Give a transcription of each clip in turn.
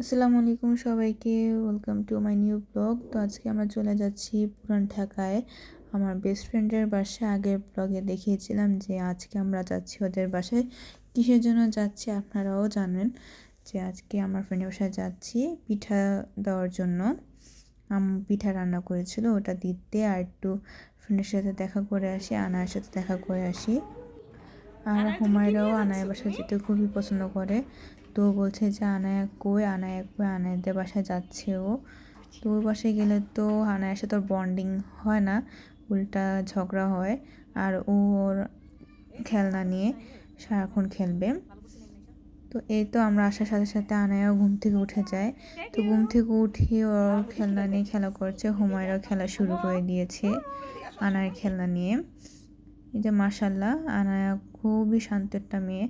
আসসালামু আলাইকুম সবাইকে welcome to my new blog তো আজকে আমরা চলে যাচ্ছি পুরান ঢাকায়। আমার বেস্ট ফ্রেন্ডের বাসায়। আগের ব্লগে দেখিয়েছিলাম যে আজকে আমরা যাচ্ছি ওদের বাসায়। কিসের জন্য যাচ্ছি আপনারাও জানেন যে আজকে আমার ফ্রেন্ডের বাসায় যাচ্ছি পিঠা দেওয়ার জন্য। আম পিঠা রান্না করেছিল ওটা দিতে আর একটু ফ্রেন্ডের সাথে দেখা করে আসি আনার সাথে দেখা করে আসি। আর হুমায়রাও আনায় বাসায় যেতে খুবই পছন্দ করে। তো বলছে যে, আনায়া কই? আনায়া কই? আনায়াদের বাসায় যাচ্ছে ও। তো ওর বাসায় গেলে তো আনায়ের সাথে ওর বন্ডিং হয় না, উল্টা ঝগড়া হয়। আর ওর খেলনা নিয়ে সারাক্ষণ খেলবে। তো এই তো আমরা আসার সাথে সাথে আনায়াও ঘুম থেকে উঠে যায়। তো ঘুম থেকে উঠে ওর খেলনা নিয়ে খেলা করছে হুমায়রাও খেলা শুরু করে দিয়েছে আনায়ের খেলনা নিয়ে। এই যে মাসাল্লাহ আনায়া খুবই শান্ত একটা মেয়ে।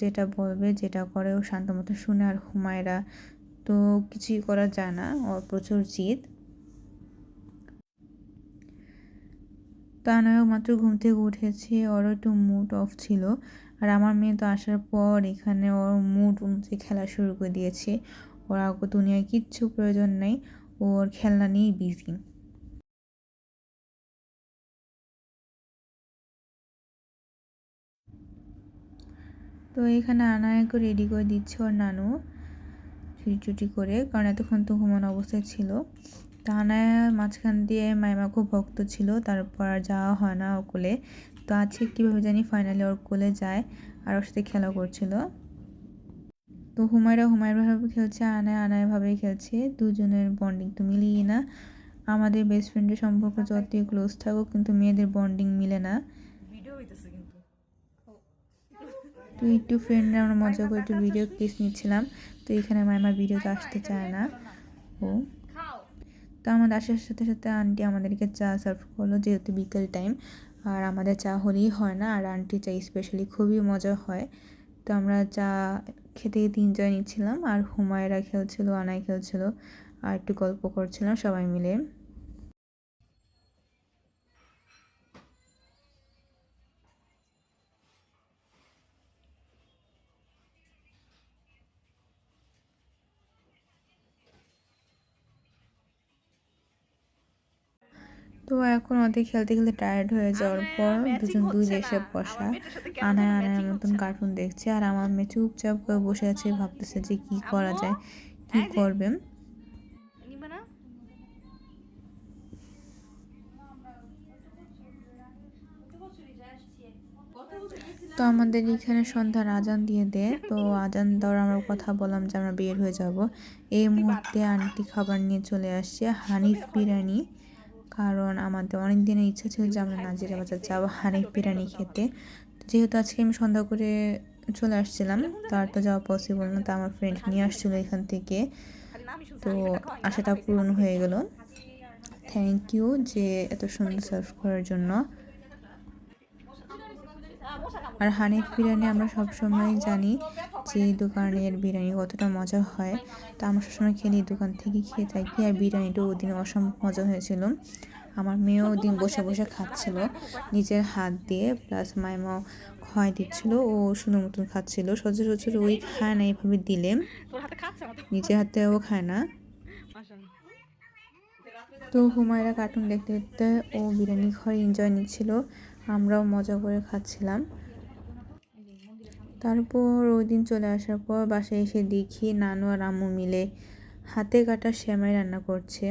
যেটা বলবে, যেটা করে ও শান্ত মতো শুনে আর হুমায়রা তো কিছুই করা যায় না ওর প্রচুর জিদ। তো আনায়ও মাত্র ঘুম থেকে উঠেছে, ওরও একটু মুড অফ ছিল। আর আমার মেয়ে তো আসার পর এখানে ওর মুড অনুযায়ী খেলা শুরু করে দিয়েছে। ওর আগে দুনিয়ায় কিচ্ছু প্রয়োজন নেই, ওর খেলনা নিয়েই বিজি তো এখানে আনায়াকে রেডি করে দিচ্ছে ওর নানু ছুটি করে, কারণ এতক্ষণ তো ঘুমানো অবস্থায় ছিল। তো আনায়া মাঝখান দিয়ে মাইমা খুব ভক্ত ছিল, তারপর আর যাওয়া হয় না ওর কোলে। তো আজকে কীভাবে জানি ফাইনালি ওর কোলে যায় আর ওর সাথে খেলা করছিল। তো হুমায়রা হুমায়রাভাবে খেলছে, আনায় আনায়ভাবেই খেলছে। দুজনের বন্ডিং তো মিলিয়ে না। আমাদের বেস্ট ফ্রেন্ডের সম্পর্ক যতই ক্লোজ থাকুক, কিন্তু মেয়েদের বন্ডিং মিলে না। তো একটু ফ্রেন্ডরা আমরা মজা করে একটু ভিডিও ক্লিপ নিচ্ছিলাম। তো এখানে মাইমা ভিডিওতে আসতে চায় না। ও। তো আমাদের আসার সাথে সাথে আন্টি আমাদেরকে চা সার্ভ করল যেহেতু বিকেল টাইম আর আমাদের চা হলেই হয় না, আর আন্টি চা স্পেশালি খুবই মজা হয়। তো আমরা চা খেতে এনজয় নিচ্ছিলাম, আর হুমায়রা খেলছিল আনাই খেলছিল, আর একটু গল্প করছিলাম সবাই মিলে। তো এখন ওদের খেলতে খেলতে টায়ার্ড হয়ে যাওয়ার পর দুজন দুই দেশে বসা। আনায় আনায় মতন কার্টুন দেখছে আর আমার মেয়ে চুপচাপ করে বসে আছে ভাবতেছে যে কি করা যায় কি করবে? তো আমাদের এখানে সন্ধ্যার আজান দিয়ে দেয় তো আজান দেওয়ার আমরা কথা বললাম যে আমরা বের হয়ে যাব। এই মুহূর্তে আন্টি খাবার নিয়ে চলে আসছে হানিফ বিরিয়ানি। কারণ আমাদের অনেক দিনের ইচ্ছা ছিল যে আমরা নাজিরা বাজার যাব হানিফ বিরিয়ানি খেতে। যেহেতু আজকে আমি সন্ধ্যা করে চলে আসছিলাম, তার তো যাওয়া পসিবল না, তা আমার ফ্রেন্ড নিয়ে আসছিল এখান থেকে। তো আশাটা পূরণ হয়ে গেল। থ্যাংক ইউ যে এত সুন্দর সার্ভ করার জন্য। আর হানিফ বিরিয়ানি আমরা সবসময় জানি যে দোকানের বিরিয়ানি কতটা মজা হয়। তা আমরা সবসময় খেলি দোকান থেকে খেয়ে থাকি। আর বিরিয়ানিটা ওদিন অসম্ভব মজা হয়েছিল। আমার মেয়েও ওদিন বসে বসে খাচ্ছিল নিজের হাত দিয়ে প্লাস মাইমাও খাওয়াই দিচ্ছিল, ও সুন্দর মতন খাচ্ছিল। সচরাচর ওই খায় না এইভাবে দিলে। নিজের হাতে ও খায় না। তো হুমায়রা কার্টুন দেখতে দেখতে ও বিরিয়ানি খাওয়াই এনজয় নিচ্ছিল। আমরাও মজা করে খাচ্ছিলাম। তারপর ওই দিন চলে আসার পর বাসায় এসে দেখি নানু আর আম্মু মিলে হাতে কাটা শ্যামাই রান্না করছে।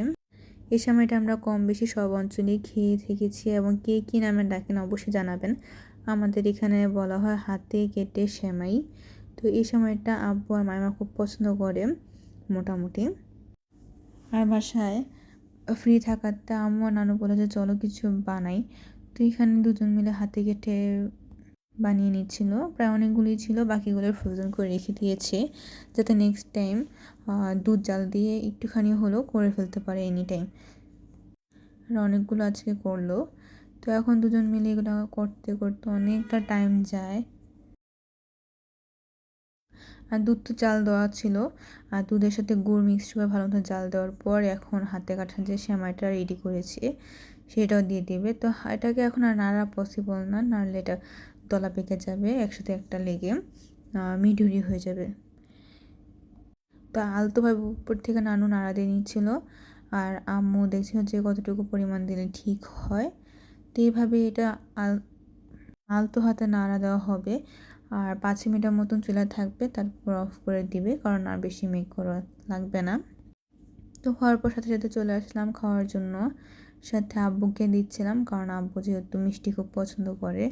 এই সময়টা আমরা কম বেশি সব অঞ্চলেই খেয়ে থেকেছি এবং কে কী নামে ডাকেন অবশ্যই জানাবেন। আমাদের এখানে বলা হয় হাতে কেটে শ্যামাই তো এই সময়টা আব্বু আর মাইমা খুব পছন্দ করে মোটামুটি। আর বাসায় ফ্রি থাকাতে আম্মু আর নানু বলে যে, চলো কিছু বানাই। তো এখানে দুজন মিলে হাতে কেটে বানিয়ে নিচ্ছিল। প্রায় অনেকগুলি ছিল, বাকিগুলো ফ্রোজেন করে রেখে দিয়েছে যাতে নেক্সট টাইম দুধ জাল দিয়ে একটুখানি হলেও করে ফেলতে পারে এনি টাইম আর অনেকগুলো আজকে করল। তো এখন দুজন মিলে এগুলো করতে করতে অনেকটা টাইম যায়। আর দুধ তো চাল দেওয়া ছিল। আর দুধের সাথে গুড় মিক্স করে ভালো মতো জাল দেওয়ার পর এখন হাতে কাটা যে শ্যামাইটা রেডি করেছে, সেটাও দিয়ে দেবে। তো এটাকে এখন আর নাড়া পসিবল না, নাড়লে এটা তলা পেকে যাবে, একসাথে একটা লেগে মিডুরি হয়ে যাবে। তা আলতোভাবে উপর থেকে নানু নাড়া দিয়ে নিচ্ছিল। আর আম্মু দেখছিল যে কতটুকু পরিমাণ দিলে ঠিক হয়। তো এইভাবে এটা আল, আলতো হাতে নাড়া দেওয়া হবে। আর পাঁচ মিনিটের মতন চুলা থাকবে, তারপর অফ করে দিবে, কারণ আর বেশি মেক করা লাগবে না। তো হওয়ার পর সাথে সাথে চলে আসলাম খাওয়ার জন্য। সাথে আব্বুকে দিচ্ছিলাম, কারণ আব্বু যেহেতু মিষ্টি খুব পছন্দ করে,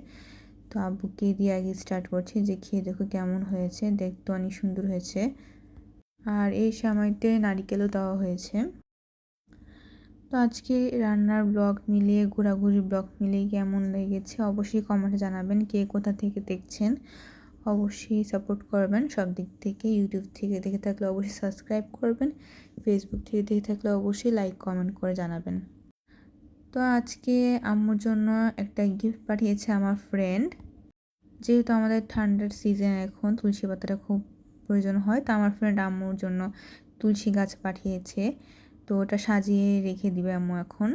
তো আব্বুকে দিয়ে আগে স্টার্ট করছি যে খেয়ে দেখো কেমন হয়েছে দেখতে অনেক সুন্দর হয়েছে। আর এই সময়তে নারিকেলও দেওয়া হয়েছে। তো আজকে রান্নার ব্লগ মিলিয়ে ঘোরাঘুরি ব্লগ মিলিয়ে কেমন লেগেছে অবশ্যই কমেন্টে জানাবেন কে কোথা থেকে দেখছেন। অবশ্যই সাপোর্ট করবেন সব দিক থেকে ইউটিউব থেকে দেখে থাকলে অবশ্যই সাবস্ক্রাইব করবেন ফেসবুক থেকে দেখে থাকলে অবশ্যই লাইক কমেন্ট করে জানাবেন। তো আজকে আম্মুর জন্য একটা গিফট পাঠিয়েছে আমার ফ্রেন্ড যেহেতু আমাদের ঠান্ডার সিজন এখন, তুলসী পাতাটা খুব প্রয়োজন হয়, তো আমার ফ্রেন্ড আম্মুর জন্য তুলসী গাছ পাঠিয়েছে। তো ওটা সাজিয়ে রেখে দিবে আম্মু এখন।